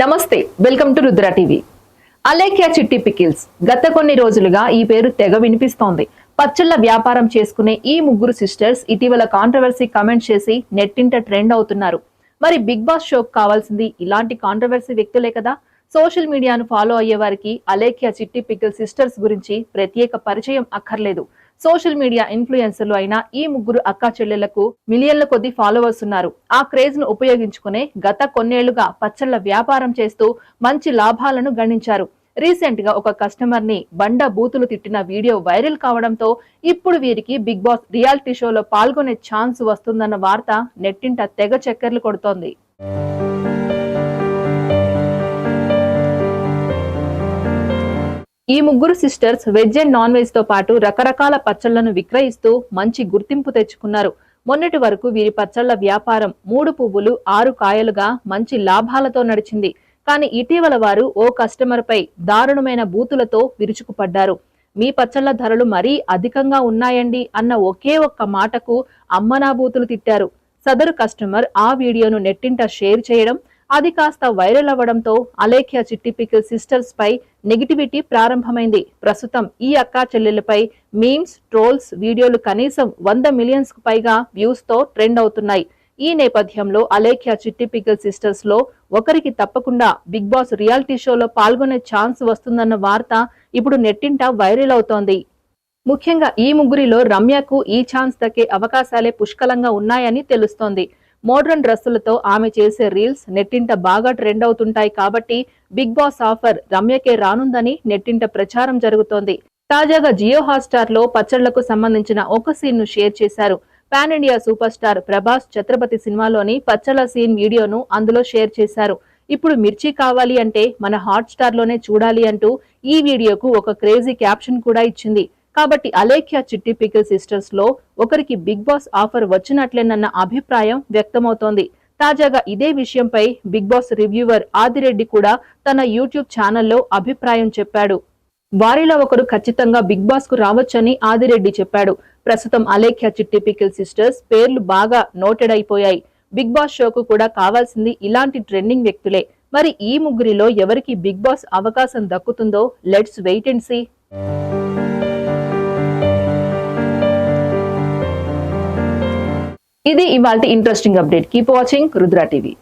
నమస్తే welcome to Rudra TV. Alekhya Chitti pickles. గత కొన్ని రోజులుగా ఈ పేరు తెగ వినిపిస్తోంది. పచ్చళ్ళ వ్యాపారం చేసుకునే ఈ ముగ్గురు సిస్టర్స్ ఇటీవల కాంట్రవర్సీ కమెంట్ చేసి నెట్టింట ట్రెండ్ అవుతున్నారు. మరి బిగ్ బాస్ షోకు కావాల్సింది ఇలాంటి కాంట్రవర్సీ వ్యక్తులే కదా? సోషల్ మీడియాను ఫాలో అయ్యే వారికి అలేఖ్య చిట్టి పికిల్ సిస్టర్స్ గురించి ప్రత్యేక పరిచయం అక్కర్లేదు. సోషల్ మీడియా ఇన్ఫ్లుయెన్సర్లు అయిన ఈ ముగ్గురు అక్కా చెల్లెళ్ళకు మిలియన్ల కొద్ది ఫాలోవర్స్ ఉన్నారు. ఆ క్రేజ్ను ఉపయోగించుకునే గత కొన్నేళ్ళుగా పచ్చళ్ళ వ్యాపారం చేస్తూ మంచి లాభాలను గణించారు. రీసెంట్గా ఒక కస్టమర్ని బండ బూతులు తిట్టిన వీడియో వైరల్ కావడంతో ఇప్పుడు వీరికి బిగ్ బాస్ రియాలిటీ షోలో పాల్గొనే ఛాన్స్ వస్తుందన్న వార్త నెట్టింట తెగ చక్కర్లు కొడుతోంది. ఈ ముగ్గురు సిస్టర్స్ వెజ్ అండ్ నాన్ వెజ్తో పాటు రకరకాల పచ్చళ్ళను విక్రయిస్తూ మంచి గుర్తింపు తెచ్చుకున్నారు. మొన్నటి వరకు వీరి పచ్చళ్ళ వ్యాపారం మూడు పువ్వులు ఆరు కాయలుగా మంచి లాభాలతో నడిచింది. కానీ ఇటీవల వారు ఓ కస్టమర్ పై దారుణమైన బూతులతో విరుచుకుపడ్డారు. మీ పచ్చళ్ళ ధరలు మరీ అధికంగా ఉన్నాయండి అన్న ఒకే ఒక్క మాటకు అమ్మనా బూతులు తిట్టారు. సదరు కస్టమర్ ఆ వీడియోను నెట్టింట షేర్ చేయడం అది కాస్త వైరల్ అవ్వడంతో అలేఖ్య చిట్టి పికిల్ సిస్టర్స్ పై నెగిటివిటీ ప్రారంభమైంది. ప్రస్తుతం ఈ అక్కా చెల్లెలపై మీమ్స్ ట్రోల్స్ వీడియోలు కనీసం వంద మిలియన్స్కు పైగా వ్యూస్తో ట్రెండ్ అవుతున్నాయి. ఈ నేపథ్యంలో అలేఖ్య చిట్టి పికిల్ సిస్టర్స్లో ఒకరికి తప్పకుండా బిగ్ బాస్ రియాలిటీ షోలో పాల్గొనే ఛాన్స్ వస్తుందన్న వార్త ఇప్పుడు నెట్టింట వైరల్ అవుతోంది. ముఖ్యంగా ఈ ముగ్గురిలో రమ్యకు ఈ ఛాన్స్ దక్కే అవకాశాలే పుష్కలంగా ఉన్నాయని తెలుస్తోంది. మోడ్రన్ డ్రెస్సులతో ఆమె చేసే రీల్స్ నెట్టింట బాగా ట్రెండ్ అవుతుంటాయి కాబట్టి బిగ్ బాస్ ఆఫర్ రమ్యకే రానుందని నెట్టింట ప్రచారం జరుగుతోంది. తాజాగా జియో హాట్స్టార్లో పచ్చళ్ళకు సంబంధించిన ఒక సీన్ను షేర్ చేశారు. Pan India super star Prabhas Chhatrapati సినిమాలోని పచ్చళ్ళ సీన్ వీడియోను అందులో షేర్ చేశారు. ఇప్పుడు మిర్చి కావాలి అంటే మన హాట్ స్టార్లోనే చూడాలి అంటూ ఈ వీడియోకు ఒక క్రేజీ క్యాప్షన్ కూడా ఇచ్చింది. కాబట్టి అలేఖ్య చిట్టి పికిల్ సిస్టర్స్లో ఒకరికి బిగ్ బాస్ ఆఫర్ వచ్చినట్లేనన్న అభిప్రాయం వ్యక్తమవుతోంది. తాజాగా ఇదే విషయంపై బిగ్ బాస్ రివ్యూవర్ ఆదిరెడ్డి కూడా తన యూట్యూబ్ ఛానల్లో అభిప్రాయం చెప్పాడు. వారిలో ఒకరు ఖచ్చితంగా బిగ్ బాస్కు రావచ్చని ఆదిరెడ్డి చెప్పాడు. ప్రస్తుతం అలేఖ్య చిట్టి పికిల్ సిస్టర్స్ పేర్లు బాగా నోటెడ్ అయిపోయాయి. బిగ్ బాస్ షోకు కూడా కావాల్సింది ఇలాంటి ట్రెండింగ్ వ్యక్తులే. మరి ఈ ముగ్గురిలో ఎవరికి బిగ్ బాస్ అవకాశం దక్కుతుందో లెట్స్ వెయిట్ అండ్ సీ. ఇది ఇవాళ interesting update keep watching Rudra TV